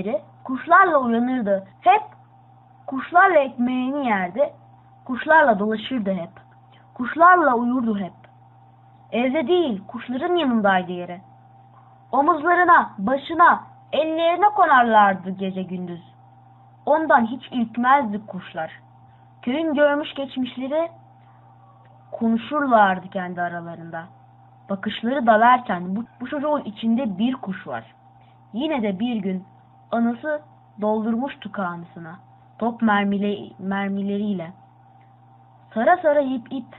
beri kuşlarla uyanırdı. Hep kuşlarla ekmeğini yerdi. Kuşlarla dolaşırdı hep. Kuşlarla uyurdu hep. Evde değil, kuşların yanındaydı yeri. Omuzlarına, başına, ellerine konarlardı gece gündüz. Ondan hiç ürkmezdi kuşlar. Köyün görmüş geçmişleri konuşurlardı kendi aralarında. Bakışları dalarken bu, bu çocuğun içinde bir kuş var. Yine de bir gün anası doldurmuştu karnısına top mermile, mermileriyle. Sara sara ip ip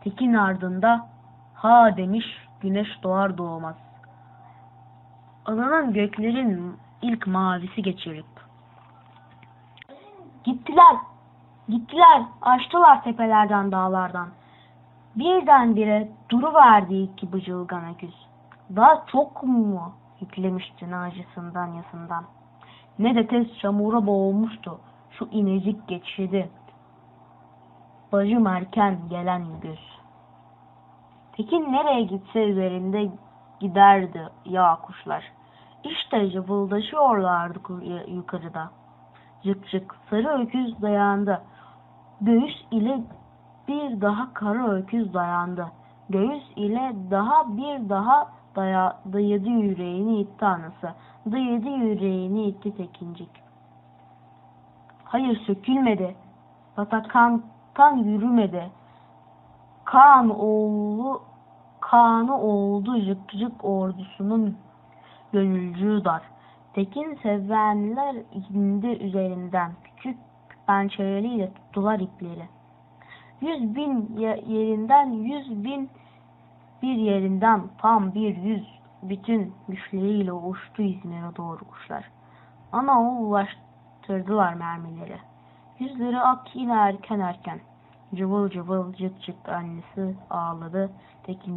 tekin ardında ha demiş güneş doğar doğmaz. Ananın göklerin ilk mavisi geçirip. Gittiler, gittiler, açtılar tepelerden dağlardan. Birdenbire duruverdi iki bıcılgan öküz. Daha çok mu yüklemişti acısından yasından. Ne de tez çamura boğulmuştu şu inecik geçidi. Bacım erken gelen göz. Tekin nereye gitse üzerinde giderdi yağ kuşlar. İşte cıvıldaşıyorlardı yukarıda. Cık cık sarı öküz dayandı. Göğüs ile bir daha kara öküz dayandı. Göğüs ile daha bir daha daya, dayadı yüreğini itti anası. Dayadı yüreğini itti tekincik. Hayır sökülmedi. Patakantan yürümedi. Kaan oğlu Kaan'ı oldu cık cık ordusunun gönülcüğü dar. Tekin sevenler indi üzerinden. Küçük pençeleriyle tuttular ipleri. Yüz bin ye- yerinden yüz bin bir yerinden tam bir yüz bütün güçleriyle uçtu İzmir'e doğru kuşlar. Ama o ulaştırdılar mermileri. Yüzleri ak yine erken erken. Cıvıl cıvıl cık cık annesi ağladı. Tekin